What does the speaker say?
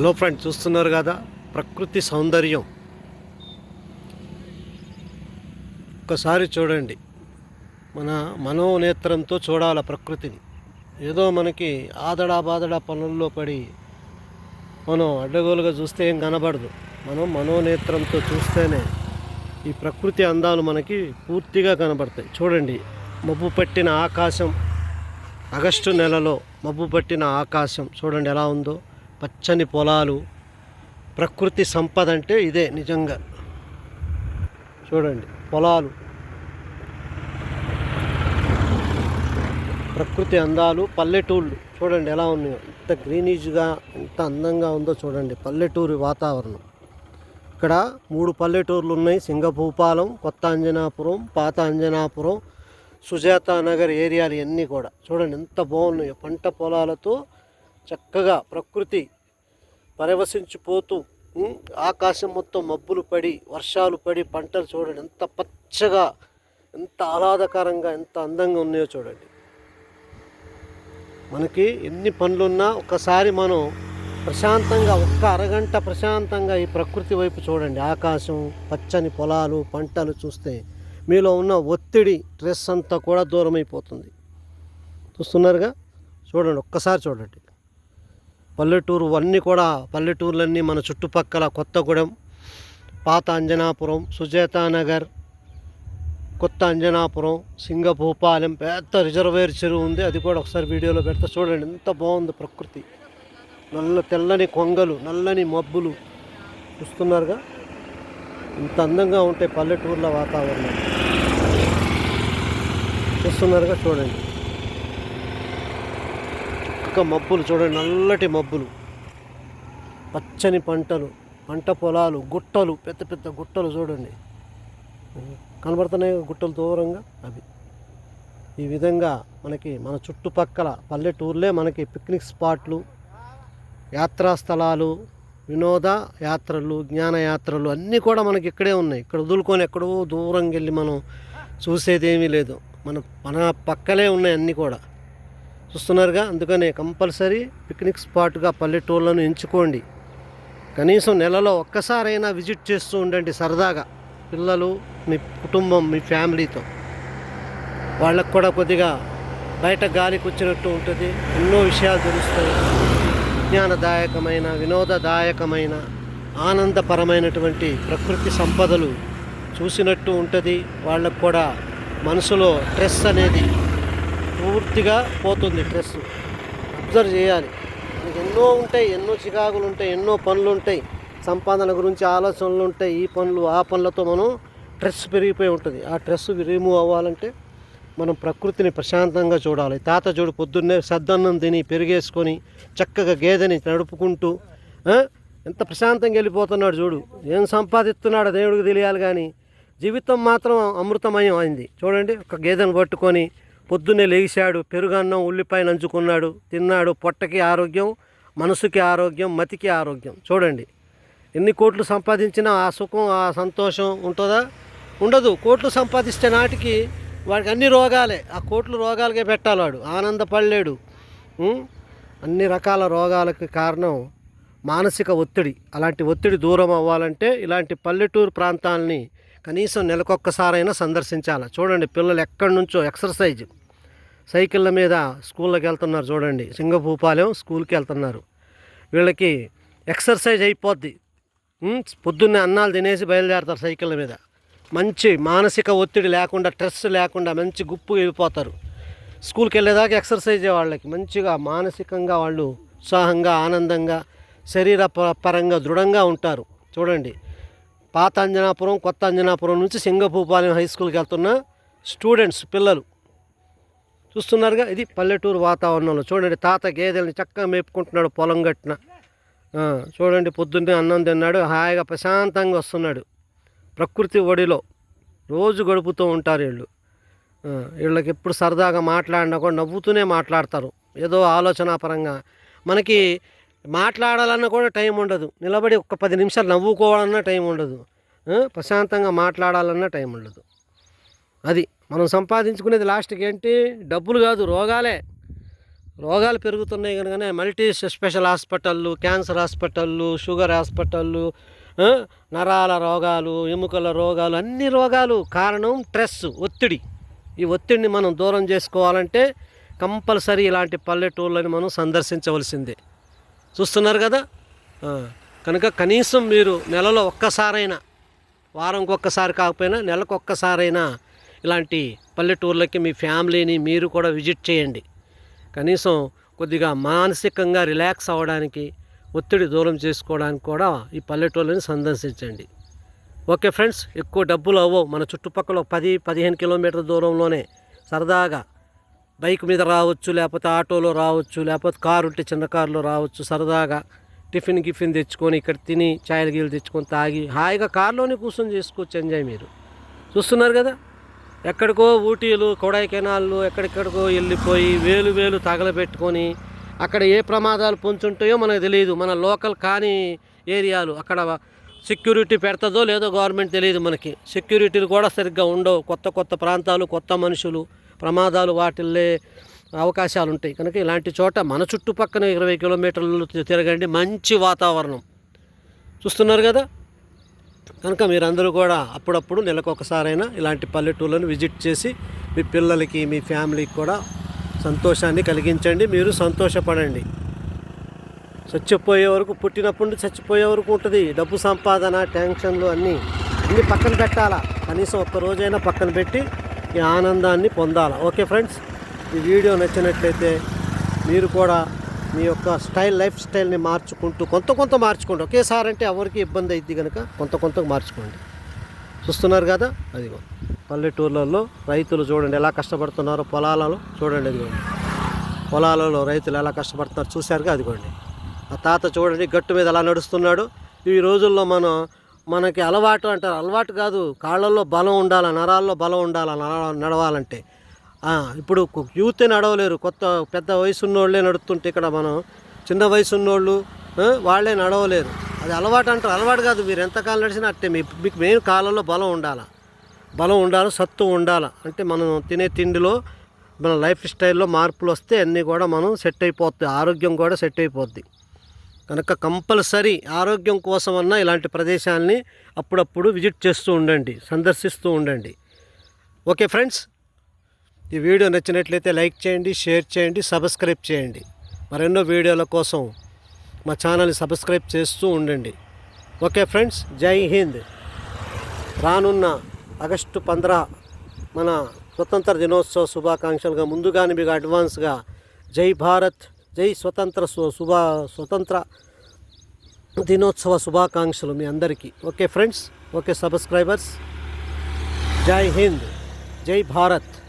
Hello friends చూస్తున్నారు కదా? ప్రకృతి సౌందర్యం. ఒక్కసారి చూడండి. మన మనోనేత్రంతో చూడాలి ప్రకృతిని. ఏదో మనకి ఆదడా బాదడా పనుల్లో పడి మనం అడ్డగోలుగా చూస్తే ఏం కనబడదు. మనం మనోనేత్రంతో చూస్తేనే ఈ ప్రకృతి అందాలు మనకి పూర్తిగా కనబడతాయి. చూడండి మబ్బు పట్టిన ఆకాశం ఆగస్టు నెలలో మబ్బు పట్టిన ఆకాశం చూడండి ఎలా ఉందో. పచ్చని పొలాలు ప్రకృతి సంపద అంటే ఇదే నిజంగా. చూడండి పొలాలు. ప్రకృతి అందాలు పల్లెటూళ్ళు. చూడండి ఎలా ఉన్నాయో. ఎంత గ్రీనీజ్గా ఎంత అందంగా ఉందో చూడండి. పల్లెటూరి వాతావరణం. ఇక్కడ మూడు పల్లెటూర్లు ఉన్నాయి. సింగభూపాలెం కొత్త అంజనాపురం పాత అంజనాపురం సుజాత నగర్ ఏరియాలు ఇవన్నీ కూడా. చూడండి ఎంత బాగున్నాయో. పంట పొలాలతో చక్కగా ప్రకృతి పరవశించిపోతూ ఆకాశం మొత్తం మబ్బులు పడి వర్షాలు పడి పంటలు చూడండి ఎంత పచ్చగా ఎంత ఆహ్లాదకరంగా ఎంత అందంగా ఉన్నాయో చూడండి. మనకి ఎన్ని పనులున్నా ఒకసారి మనం ప్రశాంతంగా ఒక్క అరగంట ప్రశాంతంగా ఈ ప్రకృతి వైపు చూడండి. ఆకాశం పచ్చని పొలాలు పంటలు చూస్తే మీలో ఉన్న ఒత్తిడి స్ట్రెస్ అంతా కూడా దూరమైపోతుంది. చూస్తున్నారుగా? చూడండి ఒక్కసారి చూడండి. పల్లెటూరు అన్నీ కూడా పల్లెటూర్లన్నీ మన చుట్టుపక్కల కొత్తగూడెం పాత అంజనాపురం సుజేతానగర్ కొత్త అంజనాపురం సింగభూపాలెం పెద్ద రిజర్వేర్ చెరువు ఉంది. అది కూడా ఒకసారి వీడియోలో పెడతా చూడండి. ఎంత బాగుంది ప్రకృతి. నల్ల తెల్లని కొంగలు నల్లని మబ్బులు చూస్తున్నారుగా. ఇంత అందంగా ఉంటాయి పల్లెటూర్ల వాతావరణం. చూస్తున్నారుగా చూడండి. చక్కగా మబ్బులు చూడండి నల్లటి మబ్బులు. పచ్చని పంటలు పంట పొలాలు గుట్టలు పెద్ద పెద్ద గుట్టలు చూడండి. కనబడుతున్నాయి గుట్టలు దూరంగా? అవి. ఈ విధంగా మనకి మన చుట్టుపక్కల పల్లెటూర్లే మనకి పిక్నిక్ స్పాట్లు యాత్రా స్థలాలు వినోద యాత్రలు జ్ఞానయాత్రలు అన్నీ కూడా మనకి ఇక్కడే ఉన్నాయి. ఇక్కడ వదులుకొని ఎక్కడో దూరంగా వెళ్ళి మనం చూసేది ఏమీ లేదు. మన మన పక్కలే ఉన్నాయి అన్నీ కూడా. చూస్తున్నారుగా. అందుకనే కంపల్సరీ పిక్నిక్ స్పాట్గా పల్లెటూళ్ళను ఎంచుకోండి. కనీసం నెలలో ఒక్కసారైనా విజిట్ చేస్తూ ఉండండి సరదాగా. పిల్లలు మీ కుటుంబం మీ ఫ్యామిలీతో. వాళ్ళకు కూడా కొద్దిగా బయట గాలికి వచ్చినట్టు ఉంటుంది. ఎన్నో విషయాలు తెలుస్తాయి. విజ్ఞానదాయకమైన వినోదదాయకమైన ఆనందపరమైనటువంటి ప్రకృతి సంపదలు చూసినట్టు ఉంటుంది. వాళ్ళకు కూడా మనసులో స్ట్రెస్ అనేది పూర్తిగా పోతుంది స్ట్రెస్ అబ్జర్వ్ చేయాలి. మనకి ఎన్నో ఉంటాయి ఎన్నో చికాకులు ఉంటాయి ఎన్నో పనులు ఉంటాయి. సంపాదన గురించి ఆలోచనలు ఉంటాయి. ఈ పనులు ఆ పనులతో మనం స్ట్రెస్ పెరిగిపోయి ఉంటుంది. ఆ స్ట్రెస్ రిమూవ్ అవ్వాలంటే మనం ప్రకృతిని ప్రశాంతంగా చూడాలి. తాత చూడు పొద్దున్నే సద్దన్నం తిని పెరిగేసుకొని చక్కగా గేదెని నడుపుకుంటూ ఎంత ప్రశాంతంగా వెళ్ళిపోతున్నాడు చూడు. ఏం సంపాదిస్తున్నాడో దేవుడికి తెలియాలి కానీ జీవితం మాత్రం అమృతమయం అయింది. చూడండి ఒక గేదెను పట్టుకొని పొద్దున్నే లేచాడు పెరుగన్నం ఉల్లిపాయ నంచుకున్నాడు తిన్నాడు. పొట్టకి ఆరోగ్యం మనసుకి ఆరోగ్యం మతికి ఆరోగ్యం. చూడండి. ఎన్ని కోట్లు సంపాదించినా ఆ సుఖం ఆ సంతోషం ఉంటుందా? ఉండదు. కోట్లు సంపాదిస్తే నాటికి వాడికి అన్ని రోగాలే. ఆ కోట్లు రోగాలకే పెట్టాలి వాడు. ఆనందపడలేడు. అన్ని రకాల రోగాలకు కారణం మానసిక ఒత్తిడి. అలాంటి ఒత్తిడి దూరం అవ్వాలంటే ఇలాంటి పల్లెటూరు ప్రాంతాలని కనీసం నెలకొక్కసారైనా సందర్శించాలి. చూడండి పిల్లలు ఎక్కడి నుంచో ఎక్సర్సైజ్. సైకిళ్ళ మీద స్కూల్లోకి వెళ్తున్నారు చూడండి. సింగపూపాలెం స్కూల్కి వెళ్తున్నారు వీళ్ళకి ఎక్సర్సైజ్ అయిపోద్ది. పొద్దున్నే అన్నాలు తినేసి బయలుదేరతారు సైకిళ్ళ మీద. మంచి మానసిక ఒత్తిడి లేకుండా స్ట్రెస్ లేకుండా మంచి గుప్పు వెళ్ళిపోతారు స్కూల్కి వెళ్ళేదాకా ఎక్సర్సైజ్ వాళ్ళకి మంచిగా మానసికంగా వాళ్ళు ఉత్సాహంగా ఆనందంగా శరీర ప- పరంగా దృఢంగా ఉంటారు. చూడండి. పాత అంజనాపురం కొత్త అంజనాపురం నుంచి సింగపూపాలెం హై స్కూల్కి వెళ్తున్న స్టూడెంట్స్ పిల్లలు. చూస్తున్నారుగా ఇది పల్లెటూరు వాతావరణంలో. చూడండి తాత గేదెల్ని చక్కగా మేపుకుంటున్నాడు పొలం గట్టిన. చూడండి పొద్దున్నే అన్నం తిన్నాడు హాయిగా ప్రశాంతంగా వస్తున్నాడు. ప్రకృతి ఒడిలో రోజు గడుపుతూ ఉంటారు వీళ్ళు. వీళ్ళకి ఎప్పుడు సరదాగా మాట్లాడినా కూడా నవ్వుతూనే మాట్లాడతారు. ఏదో ఆలోచనాపరంగా. మనకి మాట్లాడాలన్నా కూడా టైం ఉండదు. నిలబడి ఒక పది నిమిషాలు నవ్వుకోవాలన్నా టైం ఉండదు. ప్రశాంతంగా మాట్లాడాలన్నా టైం ఉండదు. అది. మనం సంపాదించుకునేది లాస్ట్కి ఏంటి? డబ్బులు కాదు రోగాలే. రోగాలు పెరుగుతున్నాయి కనుకనే మల్టీ స్పెషల్ హాస్పిటళ్ళు క్యాన్సర్ హాస్పిటళ్ళు షుగర్ హాస్పిటళ్ళు నరాల రోగాలు ఎముకల రోగాలు అన్ని రోగాలు కారణం స్ట్రెస్ ఒత్తిడి. ఈ ఒత్తిడిని మనం దూరం చేసుకోవాలంటే కంపల్సరీ ఇలాంటి పల్లెటూళ్ళని మనం సందర్శించవలసిందే. చూస్తున్నారు కదా? కనుక కనీసం మీరు నెలలో ఒక్కసారైనా వారంకి ఒక్కసారి కాకపోయినా నెలకు ఒక్కసారైనా ఇలాంటి పల్లెటూర్లకి మీ ఫ్యామిలీని మీరు కూడా విజిట్ చేయండి. కనీసం కొద్దిగా మానసికంగా రిలాక్స్ అవ్వడానికి ఒత్తిడి దూరం చేసుకోవడానికి కూడా ఈ పల్లెటూళ్ళని సందర్శించండి. ఓకే ఫ్రెండ్స్ ఎక్కువ డబ్బులు అవ్వవు. మన చుట్టుపక్కల పది పదిహేను కిలోమీటర్ల దూరంలోనే సరదాగా బైక్ మీద రావచ్చు లేకపోతే ఆటోలో రావచ్చు లేకపోతే కారు ఉంటే చిన్న కారులో రావచ్చు సరదాగా టిఫిన్ గిఫిన్ తెచ్చుకొని ఇక్కడ తిని చాయలు గీలు తెచ్చుకొని తాగి హాయిగా కారులోనే కూర్చొని చేసుకోవచ్చు. ఎంజాయ్ మీరు. చూస్తున్నారు కదా? ఎక్కడికో ఊటీలు కొడైకెనాళ్ళు ఎక్కడెక్కడికో వెళ్ళిపోయి వేలు వేలు తగలబెట్టుకొని అక్కడ ఏ ప్రమాదాలు పొంచుంటాయో మనకు తెలియదు. మన లోకల్ కాని ఏరియాలు అక్కడ సెక్యూరిటీ పెడతదో లేదో గవర్నమెంట్ తెలియదు మనకి. సెక్యూరిటీలు కూడా సరిగ్గా ఉండవు. కొత్త కొత్త ప్రాంతాలు కొత్త మనుషులు ప్రమాదాలు వాటిల్లే అవకాశాలు ఉంటాయి. కనుక ఇలాంటి చోట మన చుట్టుపక్కన ఇరవై కిలోమీటర్లు తిరగండి. మంచి వాతావరణం. చూస్తున్నారు కదా? కనుక మీరందరూ కూడా అప్పుడప్పుడు నెలకు ఒకసారైనా ఇలాంటి పల్లెటూళ్ళను విజిట్ చేసి మీ పిల్లలకి మీ ఫ్యామిలీకి కూడా సంతోషాన్ని కలిగించండి. మీరు సంతోషపడండి. చచ్చిపోయే వరకు పుట్టినప్పటి చచ్చిపోయే వరకు ఉంటుంది. డబ్బు సంపాదన టెన్షన్లు అన్నీ అన్నీ పక్కన పెట్టాలా? కనీసం ఒక్క రోజైనా పక్కన పెట్టి ఈ ఆనందాన్ని పొందాలా? ఓకే ఫ్రెండ్స్ ఈ వీడియో నచ్చినట్లయితే మీరు కూడా మీ యొక్క స్టైల్ లైఫ్ స్టైల్ని మార్చుకుంటూ కొంత కొంత మార్చుకోండి. ఒకేసారి అంటే ఎవరికి ఇబ్బంది అయింది కనుక కొంత కొంత మార్చుకోండి. చూస్తున్నారు కదా? అదిగో. పల్లెటూర్లలో రైతులు చూడండి ఎలా కష్టపడుతున్నారో పొలాలలో చూడండి అదిగోండి పొలాలలో రైతులు ఎలా కష్టపడుతున్నారు చూశారుగా అదిగోండి. ఆ తాత చూడండి గట్టు మీద ఎలా నడుస్తున్నాడు. ఈ రోజుల్లో మనం మనకి అలవాటు అంటారు. అలవాటు కాదు కాళ్ళల్లో బలం ఉండాలి నరాల్లో బలం ఉండాలి నడవాలంటే. ఇప్పుడు యూతే నడవలేరు. కొత్త పెద్ద వయసు ఉన్నోళ్ళే నడుస్తుంటే ఇక్కడ మనం చిన్న వయసు ఉన్నోళ్ళు వాళ్ళే నడవలేరు. అది అలవాటు అంటారు. అలవాటు కాదు మీరు ఎంతకాలం నడిచినా అట్టే. మీ మీకు మెయిన్ కాలంలో బలం ఉండాలి? బలం ఉండాలి? సత్తు ఉండాలి? అంటే మనం తినే తిండిలో మన లైఫ్ స్టైల్లో మార్పులు వస్తే అన్నీ కూడా మనం సెట్ అయిపోద్ది. ఆరోగ్యం కూడా సెట్ అయిపోద్ది. కనుక కంపల్సరీ ఆరోగ్యం కోసమన్నా ఇలాంటి ప్రదేశాలని అప్పుడప్పుడు విజిట్ చేస్తూ ఉండండి. సందర్శిస్తూ ఉండండి. ఓకే ఫ్రెండ్స్ ఈ వీడియో నచ్చినట్లయితే లైక్ చేయండి షేర్ చేయండి సబ్స్క్రైబ్ చేయండి. మరెన్నో వీడియోల కోసం మా ఛానల్ని సబ్స్క్రైబ్ చేస్తూ ఉండండి. ఓకే ఫ్రెండ్స్ జై హింద్. రానున్న ఆగస్టు పంద్ర మన స్వతంత్ర దినోత్సవ శుభాకాంక్షలుగా ముందుగానే మీకు అడ్వాన్స్గా జై భారత్ జై స్వతంత్ర సు- శుభా స్వతంత్ర దినోత్సవ శుభాకాంక్షలు మీ అందరికీ. Okay friends okay subscribers. జై హింద్ జై భారత్.